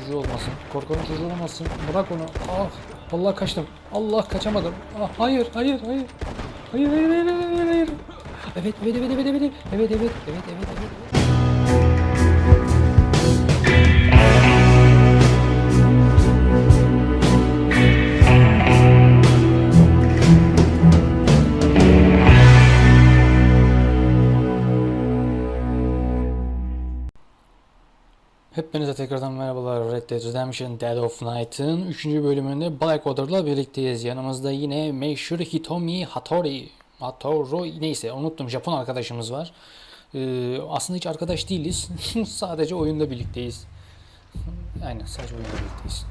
çocuğu olmasın. Korkanın çocuğu olmasın. Bırak onu. Ah. Vallahi kaçtım. Allah kaçamadım. Ah, hayır, hayır, hayır. Hayır, hayır, hayır, hayır, hayır. Evet, evet, evet, evet, evet. Evet, evet, evet, evet, evet. Hepinize tekrardan merhabalar. Red Dead Redemption Dead of Night'ın 3. bölümünde Blackwater'la birlikteyiz. Yanımızda yine meşhur Hitomi Hattori. Hatoro neyse unuttum Japon arkadaşımız var. Ee, aslında hiç arkadaş değiliz. sadece oyunda birlikteyiz. Aynen sadece oyunda birlikteyiz.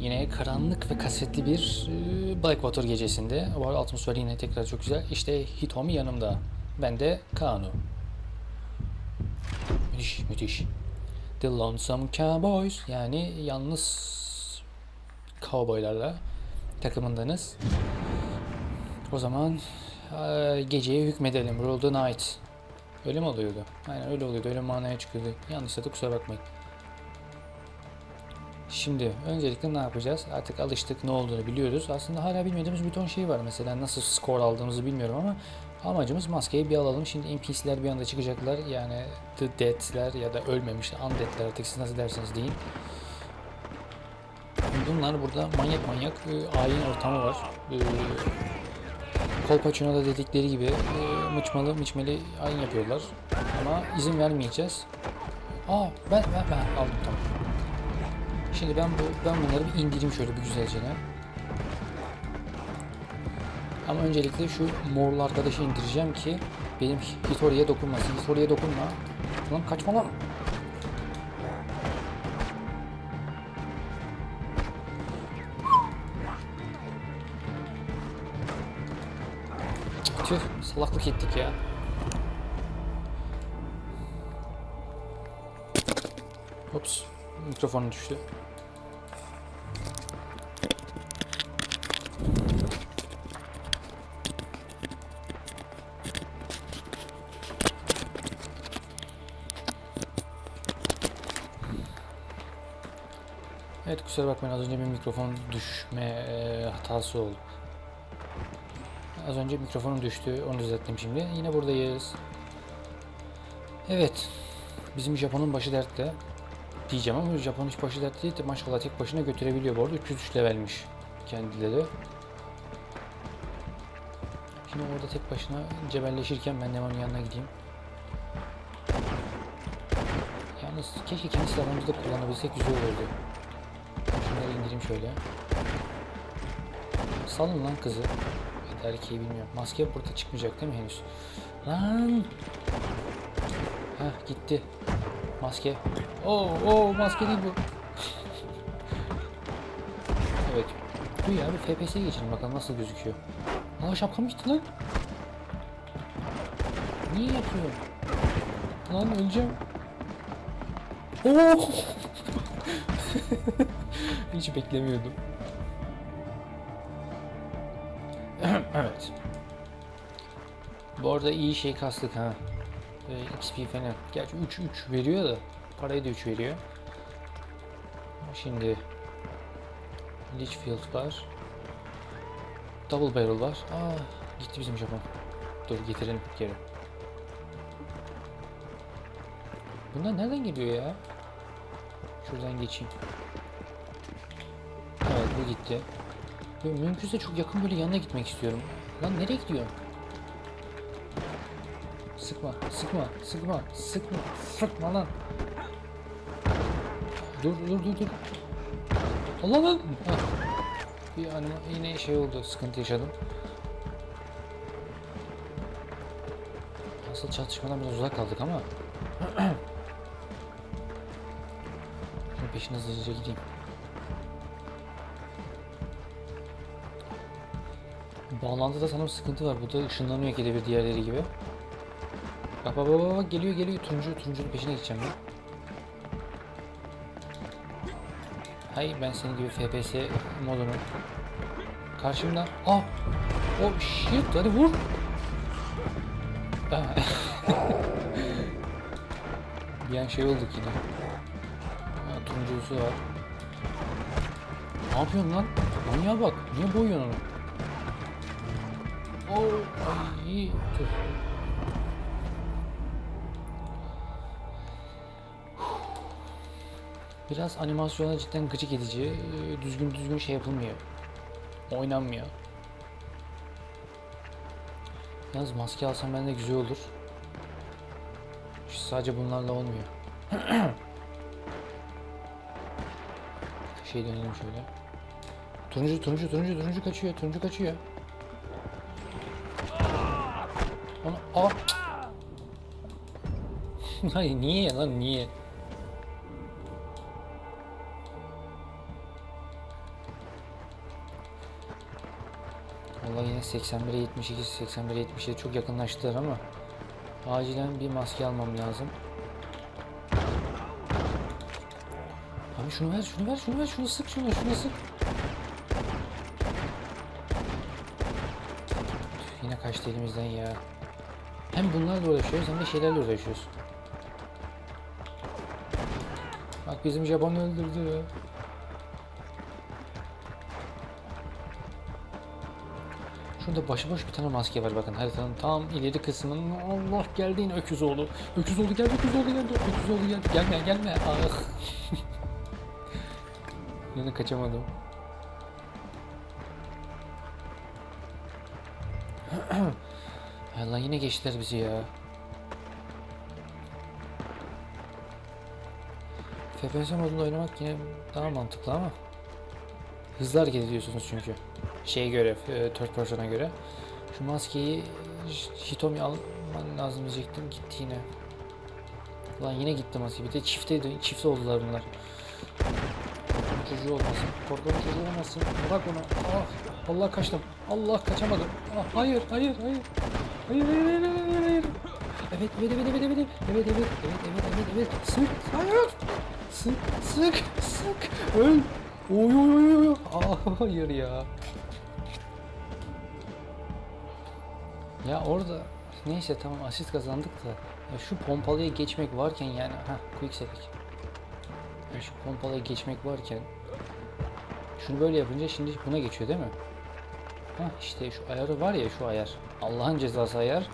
Yine karanlık ve kasetli bir e, Blackwater gecesinde. Bu arada atmosferi yine tekrar çok güzel. İşte Hitomi yanımda. Ben de Kanu. Müthiş, müthiş. The Lonesome Cowboys yani yalnız cowboylarla takımındanız. O zaman eee, geceye hükmedelim. Rule the night. Öyle mi oluyordu? Aynen öyle oluyordu. Öyle manaya çıkıyordu. Yanlışsa da kusura bakmayın. Şimdi öncelikle ne yapacağız? Artık alıştık ne olduğunu biliyoruz. Aslında hala bilmediğimiz bir ton şey var. Mesela nasıl skor aldığımızı bilmiyorum ama amacımız maskeyi bir alalım. Şimdi NPC'ler bir anda çıkacaklar. Yani The Dead'ler ya da ölmemişler. Undead'ler artık siz nasıl derseniz deyin. Bunlar burada manyak manyak e, ayin ortamı var. E, Kolpaçino'da dedikleri gibi e, mıçmalı mıçmeli ayin yapıyorlar. Ama izin vermeyeceğiz. Aa ben ben ben aldım tamam. Şimdi ben bu ben bunları bir indireyim şöyle bir güzelce. Ama öncelikle şu morlu arkadaşı indireceğim ki benim Hitori'ye dokunmasın. Hitori'ye dokunma. Lan kaçma lan. Tüh salaklık ettik ya. Ops mikrofonu düştü. Evet kusura bakmayın az önce bir mikrofon düşme e, hatası oldu. Az önce mikrofonum düştü onu düzelttim şimdi. Yine buradayız. Evet. Bizim Japon'un başı dertte. Diyeceğim ama Japon hiç başı dertte değil de maşallah tek başına götürebiliyor bu arada. 303 levelmiş kendileri. Şimdi orada tek başına cebelleşirken ben de onun yanına gideyim. Yalnız keşke kendi silahlarımızı da kullanabilsek güzel olurdu. İndireyim şöyle. Salın lan kızı. Erkeği bilmiyorum. Maske burada çıkmayacak değil mi henüz? Lan! Heh gitti. Maske. Oo, oo maske değil bu. evet. Dur ya bir FPS'ye geçelim bakalım nasıl gözüküyor. Aa şapkam gitti lan. Niye yapıyor? Lan öleceğim. Oo! Hiç beklemiyordum. evet. Bu arada iyi şey kastık ha. Ee, XP falan. Gerçi 3 3 veriyor da parayı da 3 veriyor. Şimdi Litchfield var. Double barrel var. Aa gitti bizim Japon. Dur getirelim geri. Bunlar nereden geliyor ya? Şuradan geçeyim. Gitti. Böyle mümkünse çok yakın böyle yanına gitmek istiyorum. Lan nereye gidiyorsun? Sıkma, sıkma, sıkma, sıkma, sıkma lan. Dur, dur, dur, dur. Allah lan. Heh. Bir anima yine şey oldu, sıkıntı yaşadım. Asıl çatışmadan biraz uzak kaldık ama. Şunun peşine hızlıca gideyim. Bağlantıda sanırım sıkıntı var. Bu da ışınlanıyor ikide bir diğerleri gibi. Bak bak bak bak geliyor geliyor turuncu turuncunun peşine gideceğim ben. Hay ben senin gibi FPS modunu. Karşımda. Ah! Oh shit hadi vur. Ah. bir an şey olduk yine. Ha, turuncu kokusu var. Ne yapıyorsun lan? Manyağa bak. Niye boyuyorsun onu? Oo, ay, tüh. Biraz animasyona cidden gıcık edici. Ee, Düzgün düzgün şey yapılmıyor. Oynanmıyor. Yalnız maske alsam bende güzel olur. Şu Sadece bunlarla olmuyor. şey dönelim şöyle. Turuncu turuncu turuncu turuncu kaçıyor turuncu kaçıyor. aa. Hayır niye lan niye? Yine 81'e 72 81'e 77 çok yakınlaştılar ama acilen bir maske almam lazım. Abi şunu ver, şunu ver, şunu ver, şunu sık, şunu, şunu sık. Yine kaçtı elimizden ya. Hem bunlarla uğraşıyoruz hem de şeylerle uğraşıyoruz. Bak bizim Japon öldürdü. Şurada başıboş bir tane maske var bakın haritanın tam ileri kısmının Allah geldi yine öküz oldu. Öküz oldu geldi öküz oldu geldi öküz oldu geldi gelme gelme ah. Yine kaçamadım. Allah yine geçtiler bizi ya. FPS modunda oynamak yine daha mantıklı ama hızlı hareket ediyorsunuz çünkü. Şeye göre, e, third person'a göre. Şu maskeyi Hitomi alman lazım diyecektim. Gitti yine. Lan yine gitti maske. Bir de çifteydi. Çift oldular bunlar. Çocuğu olmasın. Korkunun çocuğu olmasın. Bırak onu. Ah, Allah kaçtım. Allah kaçamadım. Ah, hayır, hayır, hayır. Hayır, hayır, hayır, hayır, hayır. Evet, evet, evet, evet, evet. Evet, evet, evet, evet, evet, evet. Sık, hayır. Sık, sık, sık. Öl. Oy, oy, oy, oy. Ah, hayır ya. Ya orada neyse tamam asist kazandık da ya şu pompalıya geçmek varken yani ha quick saving. Ya şu pompalıya geçmek varken şunu böyle yapınca şimdi buna geçiyor değil mi? Ha işte şu ayarı var ya şu ayar. Allah'ın cezası ayar.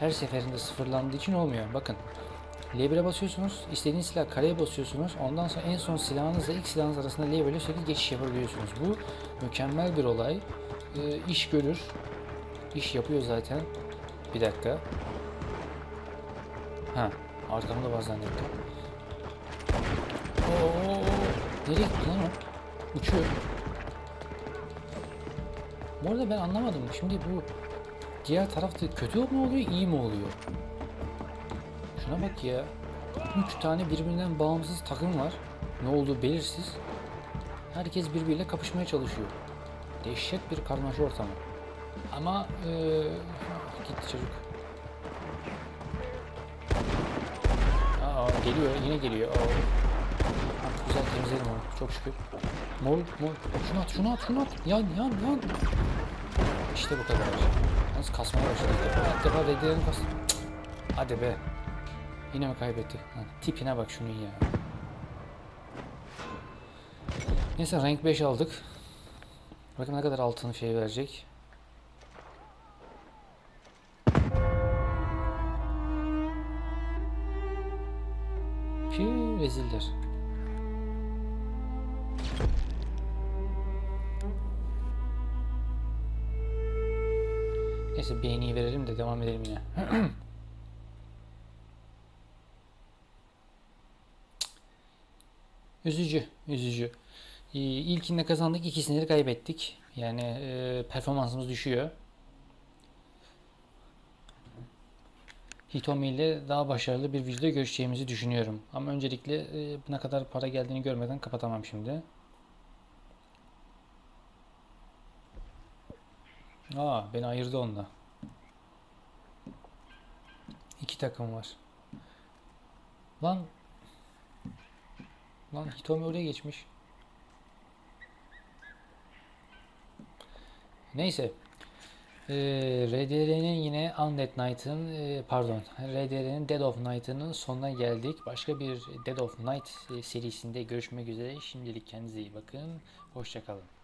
Her seferinde sıfırlandığı için olmuyor. Bakın. L1'e basıyorsunuz. istediğiniz silah kareye basıyorsunuz. Ondan sonra en son silahınızla ilk silahınız arasında L1'e sürekli geçiş yapabiliyorsunuz. Bu mükemmel bir olay. Ee, iş görür. İş yapıyor zaten. Bir dakika. Ha, arkamda var zannettim. Oo, nereye gitti lan o? Uçuyor. Bu arada ben anlamadım. Şimdi bu diğer tarafta kötü mu oluyor, iyi mi oluyor? Şuna bak ya. Üç tane birbirinden bağımsız takım var. Ne olduğu belirsiz. Herkes birbiriyle kapışmaya çalışıyor. Dehşet bir karmaşa ortamı. Ama eee gitti çocuk. Aa geliyor yine geliyor. Aa. Güzel temizledim onu çok şükür. Mor mor şunu at şunu at şunu at yan yan yan. İşte bu kadar. Yalnız kasmaya başladı. İlk defa reddiyelim kas. Hadi be. Yine mi kaybetti? Lan tipine bak şunun ya. Neyse rank 5 aldık. Bakın ne kadar altın şey verecek. Pii reziller. Neyse beğeniyi verelim de devam edelim yine. üzücü, üzücü. Ee, İlkinde kazandık, ikisini de kaybettik. Yani e, performansımız düşüyor. Hitomi ile daha başarılı bir videoda görüşeceğimizi düşünüyorum. Ama öncelikle e, ne kadar para geldiğini görmeden kapatamam şimdi. Aa, beni ayırdı onda. İki takım var. Lan Lan Hitomi oraya geçmiş. Neyse. Ee, RDR'nin yine Undead Night'ın e, pardon RDR'nin Dead of Night'ının sonuna geldik. Başka bir Dead of Night e, serisinde görüşmek üzere. Şimdilik kendinize iyi bakın. Hoşçakalın.